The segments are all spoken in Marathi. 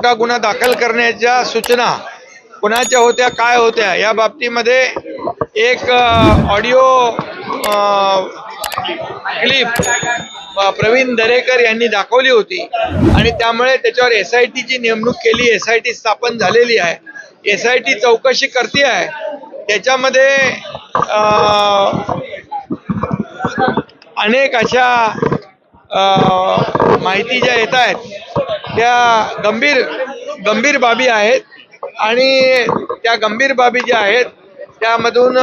का गुन्हा दाखल करण्याच्या सूचना कुणाच्या होत्या काय होत्या या बाबतीमध्ये एक ऑडिओ क्लिप प्रवीण दरेकर यांनी दाखवली होती. आणि त्यामुळे त्याच्यावर एस आय टीची नेमणूक केली एस आय टी स्थापन झालेली आहे. एस आय टी चौकशी करते आहे. त्याच्यामध्ये अनेक अशा माहिती ज्या येत आहेत त्या गंभीर गंभीर बाबी आहेत. आणि त्या गंभीर बाबी ज्या आहेत त्यामधून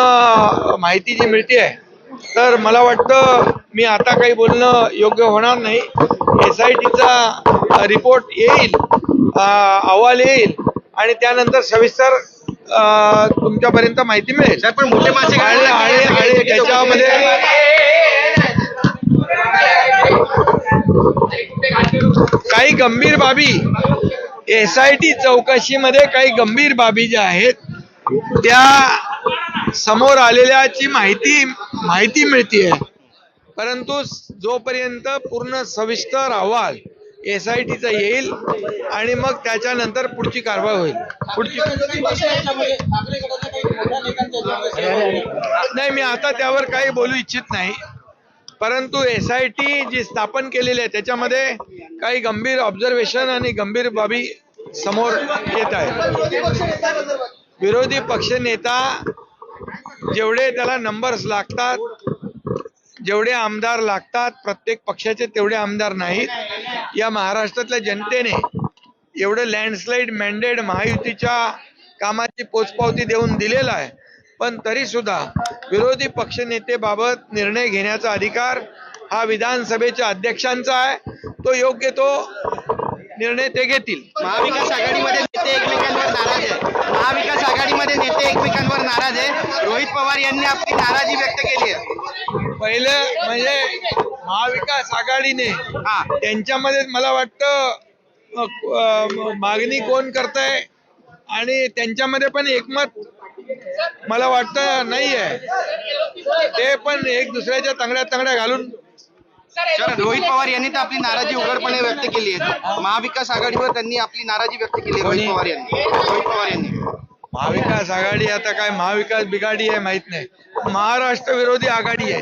माहिती जी मिळते आहे. तर मला वाटतं मी आता काही बोलणं योग्य होणार नाही. एस आय टीचा रिपोर्ट येईल अहवाल येईल. आणि त्यानंतर सविस्तर तुमच्यापर्यंत माहिती मिळेल. पण मोठे मासे आणि त्याच्यामध्ये काही गंभीर बाबी. एस आय टी चौकशीमध्ये काही गंभीर बाबी ज्या आहेत त्या समोर आलेल्याची माहिती माहिती मिळतीये. परंतु जोपर्यंत पूर्ण सविस्तर अहवाल एस आय टीचा येईल आणि मग त्याच्यानंतर पुढची कारवाई होईल. पुढची नाही मी आता त्यावर काही बोलू इच्छित नाही. परंतु एस आय टी जी स्थापन केलेली आहे त्याच्यामध्ये काही गंभीर ऑब्झर्वेशन आणि गंभीर बाबी समोर येत आहे विरोधी पक्ष नेता जेवढे त्याला नंबर्स लागतात जेवढे आमदार लागतात प्रत्येक पक्षाचे तेवढे आमदार नाहीत. या महाराष्ट्रातल्या जनतेने एवढं लँडस्लाईड मॅन्डेड महायुतीच्या कामाची पोचपावती देऊन दिलेला आहे. पण तरी सुद्धा विरोधी पक्षनेतेबाबत निर्णय घेण्याचा अधिकार हा विधानसभेच्या अध्यक्षांचा आहे. तो योग्य तो निर्णय ते घेतील. महाविकास आघाडीमध्ये नेते एकमेकांवर नाराज आहे महाविकास आघाडीमध्ये नेते एकमेकांवर नाराज आहे रोहित पवार यांनी आपली नाराजी व्यक्त केली आहे. पहिलं म्हणजे महाविकास आघाडीने हा. त्यांच्यामध्ये मला वाटतं मागणी कोण करताय आणि त्यांच्यामध्ये पण एकमत मला वाटतं नाही आहे ते पण एक दुसऱ्याच्या तंगड्या तंगड्या घालून शरद रोहित पवार यांनी तर आपली नाराजी उघडपणे व्यक्त केली आहे. महाविकास आघाडीवर त्यांनी आपली नाराजी व्यक्त केली आहे रोहित पवार यांनी. रोहित पवार यांनी. महाविकास आघाडी आता काय महाविकास बिघाडी आहे माहीत नाही. महाराष्ट्र विरोधी आघाडी आहे.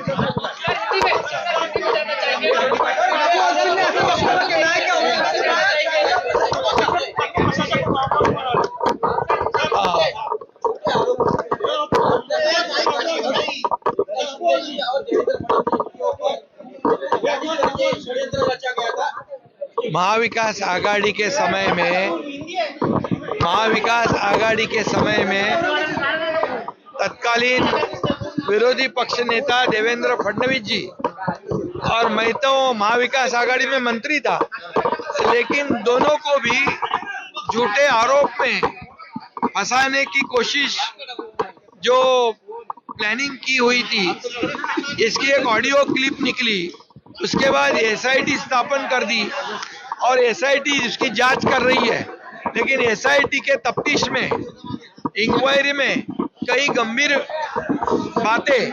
महाविकास आघाड़ी के समय में, महाविकास आघाड़ी के समय में तत्कालीन विरोधी पक्ष नेता देवेंद्र फडणवीस जी और मैं तो महाविकास आघाड़ी में मंत्री था, लेकिन दोनों को भी झूठे आरोप में फंसाने की कोशिश जो प्लानिंग की हुई थी, इसकी एक ऑडियो क्लिप निकली, उसके बाद एसआईटी स्थापन कर दी और एसआईटी इसकी जाँच कर रही है लेकिन एसआईटी के तफ्तीश में इंक्वायरी में कई गंभीर बातें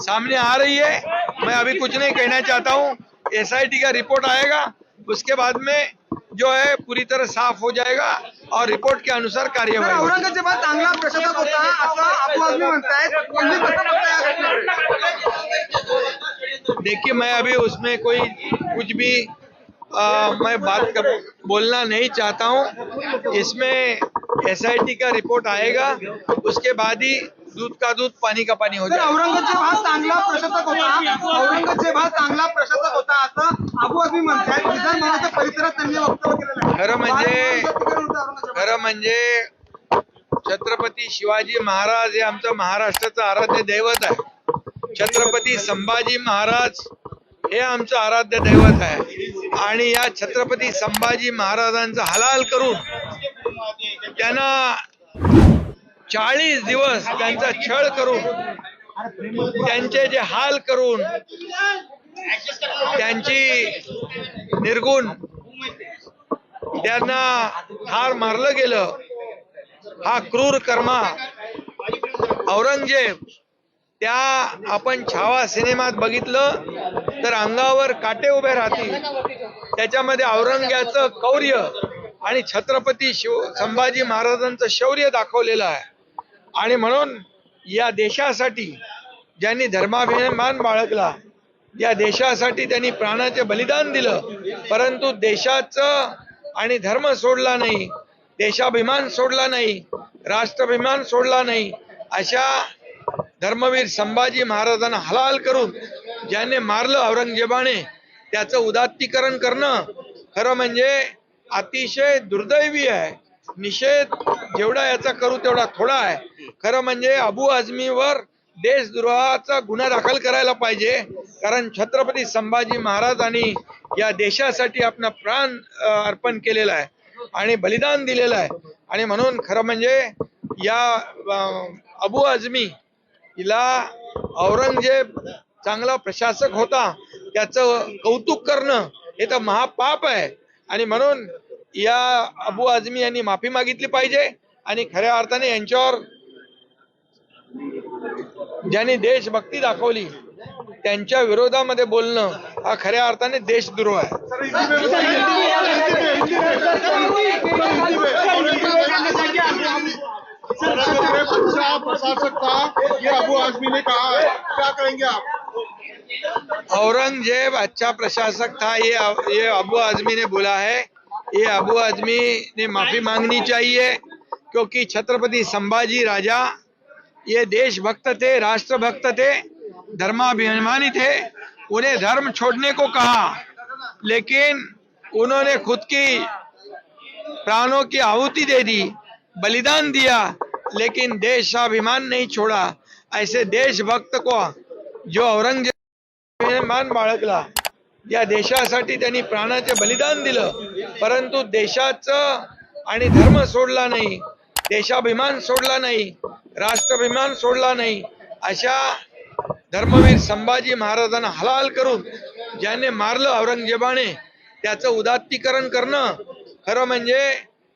सामने आ रही है। मैं अभी कुछ नहीं कहना चाहता हूँ। एसआईटी का रिपोर्ट आएगा उसके बाद में जो है पूरी तरह साफ़ हो जाएगा और रिपोर्ट के अनुसार कार्यवाही होगी चांगला प्रशासक होता घटनेकडे? देखिए मैं अभी उसमें कोई कुछ भी आ, मैं बात कर बोलना नहीं चाहता हूँ। इसमें एसआईटी का रिपोर्ट आएगा। उसके बाद ही दूध का दूध पानी का पानी हो तर जाएगा। औरंगज़ेब हा चांगला प्रशासक होता। औरंगज़ेब हा चांगला प्रशासक होता। असं आबू आदमी म्हणतायत विधान भवनाच्या परिसरात त्यांनी वक्तव्य केलेलं खरं म्हणजे- होते. खरं म्हणजे छत्रपती शिवाजी महाराज हे आमचं महाराष्ट्राचं आराध्य दैवत आहे छत्रपती संभाजी महाराज हे आमचं आराध्य दैवत आहे आणि या छत्रपती संभाजी महाराजांचा हलाल करून त्यांना चाळीस दिवस त्यांचा छळ करून त्यांचे जे हाल करून त्यांची निर्गुण त्यांना ठार मारलं गेलं. हा क्रूर कर्मा औरंगजेब त्या आपण छावा सिनेमात बघितलं तर अंगावर काटे उभे राहतील. त्याच्यामध्ये औरंग्याचं कौर्य आणि छत्रपती शिव संभाजी महाराजांचं शौर्य दाखवलेलं आहे. आणि म्हणून या देशासाठी ज्यांनी धर्माभिमान बाळगला या देशासाठी त्यांनी प्राणाचे बलिदान दिलं परंतु देशाचं आणि धर्म सोडला नाही देशाभिमान सोडला नाही राष्ट्राभिमान सोडला नाही अशा धर्मवीर संभाजी महाराजांना हलाल करून ज्याने मारलं औरंगजेबाने त्याचं उदात्तीकरण करणं खरं म्हणजे अतिशय दुर्दैवी आहे. निषेध जेवढा याचा करू तेवढा थोडा आहे. खरं म्हणजे अबू आझमीवर देशद्रोहाचा गुन्हा दाखल करायला पाहिजे. कारण छत्रपती संभाजी महाराजांनी या देशासाठी आपला प्राण अर्पण केलेला आहे आणि बलिदान दिलेलं आहे. आणि म्हणून खरं म्हणजे या अबू आझमी हिला औरंगजेब चांगला प्रशासक होता. त्याचं कौतुक करणं हे तर महापाप आहे आणि म्हणून या अबू आझमी यांनी माफी मागितली पाहिजे आणि खऱ्या अर्थाने यांच्यावर ज्यांनी देशभक्ती दाखवली त्यांच्या विरोधामध्ये बोलणं हा खऱ्या अर्थाने देशद्रोह आहे प्रशासक था ये अबू आजमी ने कहा है क्या कहेंगे आप औरंगज़ेब अच्छा प्रशासक था। ये ये अबू आजमी ने बोला है। ये अबू आजमी ने माफ़ी मांगनी चाहिए, क्योंकि छत्रपति संभाजी राजा, ये देशभक्त थे, राष्ट्रभक्त थे, धर्माभिमानी थे, उन्हें धर्म छोड़ने को कहा। लेकिन उन्होंने खुद की प्राणों की आहुति दे दी, बलिदान दिया, लेकिन देशाभिमान नहीं छोड़ा। ऐसे देशभक्त को जो औरंगज़ेब मान बाळगला. या देशासाठी त्यांनी प्राणाचे बलिदान दिलं. परंतु देशाचं आणि धर्म सोडला नाही. देशाभिमान सोडला नाही. राष्ट्राभिमान सोडला नाही. अशा धर्मवीर संभाजी महाराजांना हलाल करून ज्याने मारलं औरंगजेबाने त्याचं उदात्तीकरण करणं खरं म्हणजे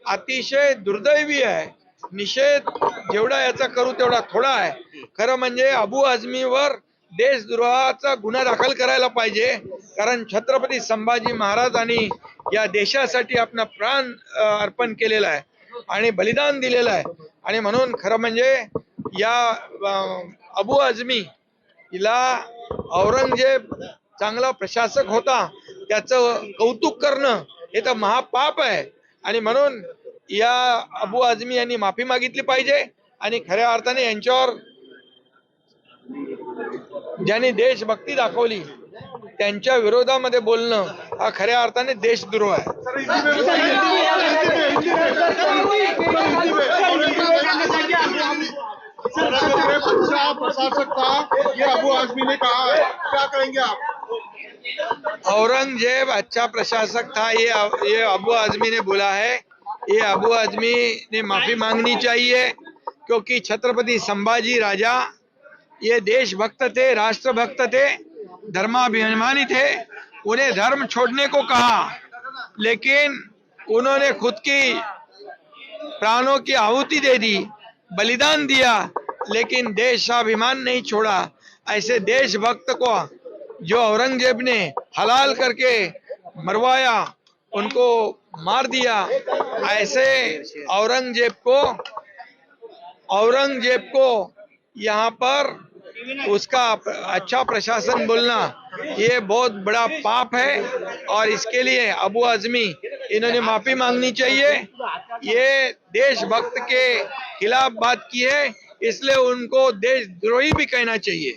अतिशय दुर्दैवी आहे. निषेध जेवढा याचा करू तेवढा थोडा आहे. खरं म्हणजे अबू आझमीवर देशद्रोहाचा गुन्हा दाखल करायला पाहिजे. कारण छत्रपती संभाजी महाराजांनी या देशासाठी आपला प्राण अर्पण केलेला आहे आणि बलिदान दिलेलं आहे. आणि म्हणून खरं म्हणजे या अबू आझमी हिला औरंगजेब चांगला प्रशासक होता. त्याचं कौतुक करणं हे तर महापाप आहे. आणि म्हणून या अबू आझमी यांनी माफी मागितली पाहिजे. आणि खऱ्या अर्थाने यांच्यावर ज्यांनी देशभक्ती दाखवली, त्यांच्या विरोधामध्ये बोलणं हा खऱ्या अर्थाने देशद्रोह आहे. औरंगज़ेब अच्छा प्रशासक था, ये ये अबू आजमी ने बोला है। ये अबू आजमी ने माफ़ी मांगनी चाहिए, क्योंकि छत्रपति संभाजी राजा ये देशभक्त थे, राष्ट्रभक्त थे, धर्माभिमानी थे, उन्हें धर्म छोड़ने को कहा। लेकिन उन्होंने खुद की प्राणों की आहुति दे दी, बलिदान दिया, लेकिन देशाभिमान नहीं छोड़ा। ऐसे देशभक्त को जो औरंगज़ेब ने हलाल करके मरवाया, उनको मार दिया, ऐसे औरंगज़ेब को औरंगज़ेब को यहाँ पर उसका अच्छा प्रशासन बोलना, ये बहुत बड़ा पाप है। और इसके लिए अबू आजमी, इन्होंने माफ़ी मांगनी चाहिए। ये देशभक्त के खिलाफ बात की है, इसलिए उनको देशद्रोही भी कहना चाहिए।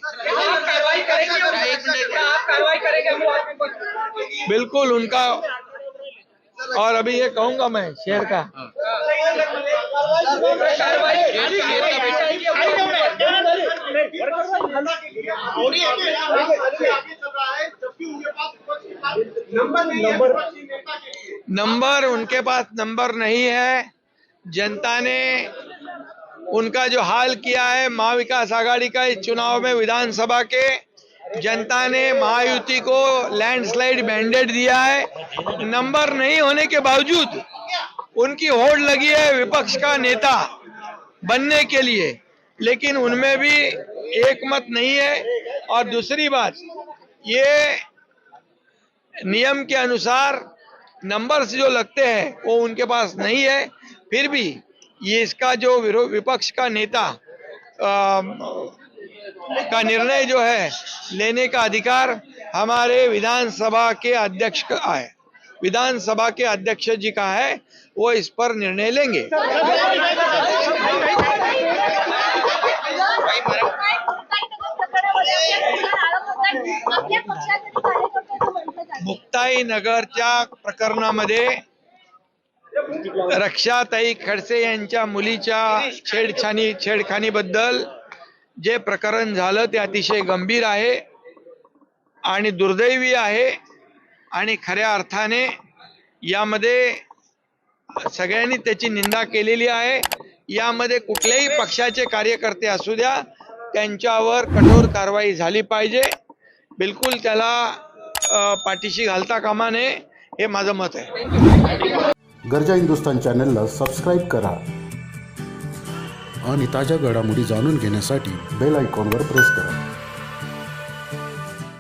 बिल्कुल उनका, और अभी ये कहूँगा मैं शेर का। नंबर उनके पास नंबर नहीं है। जनता ने उनका जो हाल किया है महाविकास आघाड़ी का इस चुनाव में विधानसभा के, जनता ने महायुति को लैंडस्लाइड मैंडेट दिया है। नंबर नहीं होने के बावजूद उनकी होड़ लगी है विपक्ष का नेता बनने के लिए लेकिन उनमें भी एक मत नहीं है। और दूसरी बात ये नियम के अनुसार नंबर्स जो लगते हैं वो उनके पास नहीं है। फिर भी ये इसका जो विपक्ष का नेता अम, का निर्णय जो है लेने का अधिकार हमारे विधानसभा के अध्यक्ष का है। विधानसभा के अध्यक्ष जी का है वो इस पर निर्णय लेंगे। आपल्या मुक्ताई नगरच्या प्रकरणामध्ये रक्षाताई खडसे यांच्या मुलीच्या छेडछाणी छेडखानीबद्दल जे प्रकरण झालं ते अतिशय गंभीर आहे आणि दुर्दैवी आहे. आणि खऱ्या अर्थाने यामध्ये सगळ्यांनी त्याची निंदा केलेली आहे. यामध्ये कुठल्याही पक्षाचे कार्यकर्ते असू द्या त्यांच्यावर कठोर कारवाई झाली पाहिजे. बिलकुल त्याला पाठीशी घालता कामा नये हे माझं मत आहे. गरजा हिंदुस्तान चॅनलला सबस्क्राईब करा आणि ताज्या घडामोडी जाणून घेण्यासाठी बेल आयकॉनवर प्रेस करा.